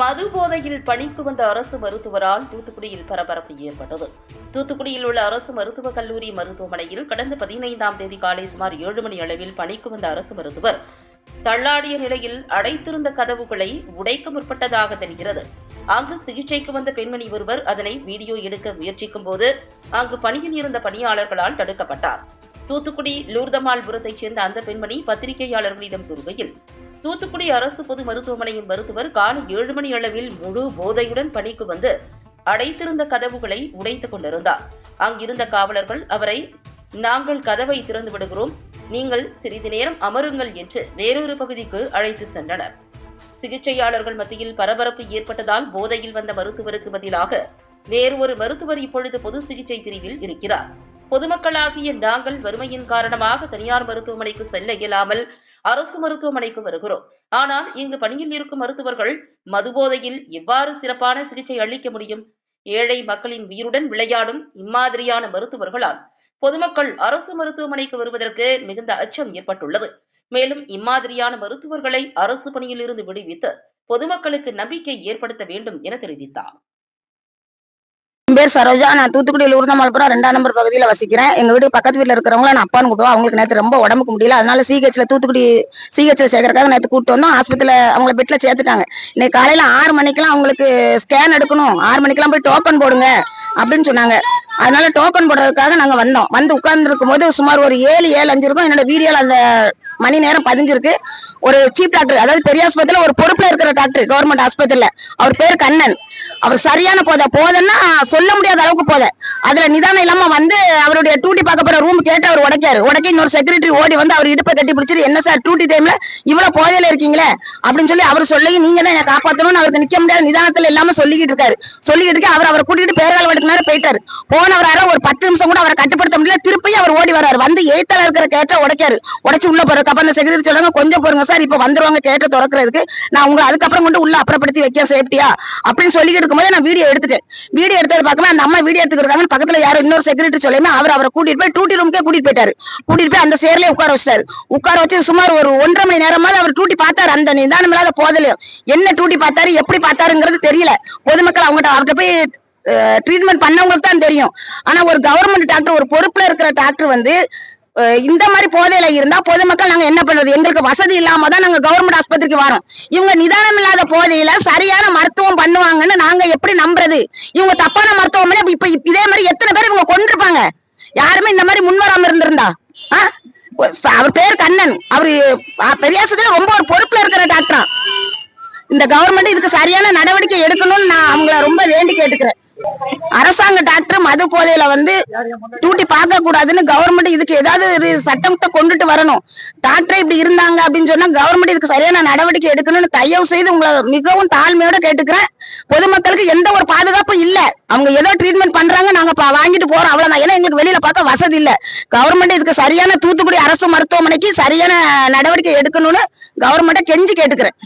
மது போதையில் பணிக்கு வந்த அரசு மருத்துவரால் தூத்துக்குடியில் பரபரப்பு ஏற்பட்டது. தூத்துக்குடியில் உள்ள அரசு மருத்துவக் கல்லூரி மருத்துவமனையில் கடந்த பதினைந்தாம் தேதி காலை சுமார் ஏழு மணி அளவில் பணிக்கு வந்த அரசு மருத்துவர் தள்ளாடிய நிலையில் அடைத்திருந்த கதவுகளை உடைக்க முற்பட்டதாக தெரிகிறது. அங்கு சிகிச்சைக்கு வந்த பெண்மணி ஒருவர் அதனை வீடியோ எடுக்க முயற்சிக்கும் போது அங்கு பணியில் இருந்த பணியாளர்களால் தடுக்கப்பட்டார். தூத்துக்குடி லூர்தமால்புரத்தைச் சேர்ந்த அந்த பெண்மணி பத்திரிகையாளர்களிடம் கூறுகையில் தூத்துக்குடி அரசு பொது மருத்துவமனையின் மருத்துவர் காலை ஏழு மணி அளவில் முழு போதையுடன் பணிக்கு வந்து அடைத்திருந்த கதவுகளை உடைத்துக் கொண்டிருந்தார். அங்கிருந்த காவலர்கள் அவரை நாங்கள் கதவை திறந்து விடுகிறோம். நீங்கள் சிறிது நேரம் அமருங்கள் என்று வேறொரு பகுதிக்கு அழைத்து சென்றனர். சிகிச்சையாளர்கள் மத்தியில் பரபரப்பு ஏற்பட்டதால் போதையில் வந்த மருத்துவருக்கு பதிலாக வேறு ஒரு மருத்துவர் இப்பொழுது பொது சிகிச்சை பிரிவில் இருக்கிறார். பொதுமக்களாகிய நாங்கள் வறுமையின் காரணமாக தனியார் மருத்துவமனைக்கு செல்ல இயலாமல் அரசு மருத்துவமனைக்கு வருகிறோம். ஆனால் இங்கு பணியில் இருக்கும் மருத்துவர்கள் மதுபோதையில் எவ்வாறு சிறப்பான சிகிச்சை அளிக்க முடியும்? ஏழை மக்களின் உயிருடன் விளையாடும் இம்மாதிரியான மருத்துவர்களால் பொதுமக்கள் அரசு மருத்துவமனைக்கு வருவதற்கு மிகுந்த அச்சம் ஏற்பட்டுள்ளது. மேலும் இம்மாதிரியான மருத்துவர்களை அரசு பணியில் இருந்து விடுவித்து பொதுமக்களுக்கு நம்பிக்கை ஏற்படுத்த வேண்டும் என தெரிவித்தார். பேர் சரோஜா. நான் தூத்துக்குடியில் உருந்தமலப்புறம் ரெண்டாம் நம்பர் பகுதியில் வசிக்கிறேன். எங்க வீடு பக்கத்து வீட்டில் இருக்கிறவங்கள நான் அப்பான்னு கூப்பிடுவோம் அவங்களுக்கு நேற்று ரொம்ப உடம்புக்கு முடியல. அதனால சிஹெச்ல தூத்துக்குடி சிஹெச்ல சேர்க்கறதுக்காக நேற்று கூப்பிட்டு வந்தோம். ஆஸ்பத்திரியில் அவங்கள பெட்ல சேர்த்துட்டாங்க. இன்னைக்கு காலையில ஆறு மணிக்கெல்லாம் அவங்களுக்கு ஸ்கேன் எடுக்கணும். ஆறு மணிக்கெல்லாம் போய் டோக்கன் போடுங்க அப்படின்னு சொன்னாங்க. அதனால டோக்கன் போடுறதுக்காக நாங்க வந்தோம். வந்து உட்கார்ந்துருக்கும் போது சுமார் ஒரு ஏழு ஏழு அஞ்சு இருக்கும். என்னோட வீடியோல அந்த மணி நேரம் பதிஞ்சிருக்கு. ஒரு சீப் டாக்டர் அதாவது பெரிய ஆஸ்பத்திரியில ஒரு பொறுப்புல இருக்கிற டாக்டர் கவர்மெண்ட் ஆஸ்பத்திரியில அவர் பேர் கண்ணன். அவர் சரியான போதை. போதைன்னா சொல்ல முடியாத அளவுக்கு போதை. அதுல நிதானம் இல்லாம வந்து அவருடைய டூட்டி பார்க்க போற ரூம் கேட்டு அவர் உடைக்காரு. உடக்கி இன்னொரு செக்ரட்டரி ஓடி வந்து அவர் இடுப்பை கட்டி பிடிச்சிட்டு என்ன சார் டூட்டி டைம்ல இவ்வளவு போதையில இருக்கீங்களே? அப்படின்னு சொல்லி அவர் சொல்லி நீங்க தான் என்ன காப்பாத்தணும்னு அவருக்கு நிக்க முடியாத நிதானத்துல இல்லாம சொல்லிக்கிட்டு இருக்காரு. சொல்லிக்கிட்டு இருக்க அவர் அவரை கூட்டிட்டு பேரால் வடக்கு போயிட்டாரு. போனவர் யாரோ ஒரு பத்து நிமிஷம் கூட அவரை கட்டுப்படுத்த முடியல. திருப்பியும் அவர் ஓடி வராரு. வந்து எய்த்தால இருக்கிற கேட்ட உடைக்காரு. உடைச்சு உள்ள போறதுக்கு அப்ப அந்த செக்ரட்டரி சொல்றாங்க கொஞ்சம் போருங்க சார் இப்ப வந்துருவாங்க கேட்ட திறக்கிறதுக்கு. நான் உங்களை அதுக்கப்புறம் கொண்டு உள்ள அப்புறப்படுத்தி வைக்க சேஃப்டியா அப்படின்னு சொல்லிக்கிட்டு இருக்கும்போது நான் வீடியோ எடுத்துட்டேன். வீடியோ எடுத்தது பார்க்கணும் அந்த அம்மா வீடியோ எடுத்துக்கிறாங்க பக்கத்துல யாரோ இன்னொரு செக்ரட்டரி சொல்லாம அவர் அவரை கூட்டிட்டு போய் டூட்டி ரூமுக்கே கூட்டிட்டு போயிட்டாரு. கூட்டிட்டு போய் அந்த சேர்லயே உட்கார வச்சிட்டாரு. உட்கார வச்சு சுமார் ஒரு ஒன்றரை மணி நேரமாவது அவர் டூட்டி பார்த்தாரு. அந்த நிதானம் இல்லாத போதலையும் என்ன டூட்டி பார்த்தாரு எப்படி பார்த்தாருங்கிறது தெரியல. பொதுமக்கள் அவங்ககிட்ட அவர்கிட்ட போய் ட்ரீட்மெண்ட் பண்ணவங்களுக்கு தான் தெரியும். ஆனா ஒரு கவர்மெண்ட் டாக்டர் ஒரு பொறுப்புல இருக்கிற டாக்டர் வந்து இந்த மாதிரி போதையில இருந்தா பொதுமக்கள் நாங்க என்ன பண்றது? எங்களுக்கு வசதி இல்லாம தான் நாங்க கவர்மெண்ட் ஆஸ்பத்திரிக்கு வரோம். இவங்க நிதானம் இல்லாத போதையில சரியான மருத்துவம் பண்ணுவாங்கன்னு நாங்க எப்படி நம்புறது? இவங்க தப்பான மருத்துவம் பண்ணி இப்ப இப்ப இதே மாதிரி எத்தனை பேர் இவங்க கொண்டிருப்பாங்க யாருமே இந்த மாதிரி முன்வராம இருந்திருந்தா? ஆ? அவர் பேர் கண்ணன். அவரு பெரியாசத்துல ரொம்ப ஒரு பொறுப்புல இருக்கிற டாக்டரா இந்த கவர்மெண்ட் இதுக்கு சரியான நடவடிக்கை எடுக்கணும்னு நான் அவங்கள ரொம்ப வேண்டி கேட்டுக்கிறேன். அரசாங்க டாக்டர் மது போதையில வந்து டியூட்டி பார்க்க கூடாதுன்னு கவர்மெண்ட் இதுக்கு ஏதாவது சட்டத்தை கொண்டுட்டு வரணும். டாக்டர் இப்படி இருந்தாங்க அப்படின்னு சொன்னா கவர்மெண்ட் இதுக்கு சரியான நடவடிக்கை எடுக்கணும்னு தயவு செய்து உங்களை மிகவும் தாழ்மையோட கேட்டுக்கிறேன். பொதுமக்களுக்கு எந்த ஒரு பாதுகாப்பும் இல்ல. அவங்க ஏதோ ட்ரீட்மெண்ட் பண்றாங்க நாங்க வாங்கிட்டு போறோம் அவ்வளவுதான். ஏன்னா எங்களுக்கு வெளியில பார்க்க வசதி இல்ல. கவர்மெண்ட் இதுக்கு சரியான தூத்துக்குடி அரசு மருத்துவமனைக்கு சரியான நடவடிக்கை எடுக்கணும்னு கவர்மெண்ட்டை கெஞ்சி கேட்டுக்கிறேன்.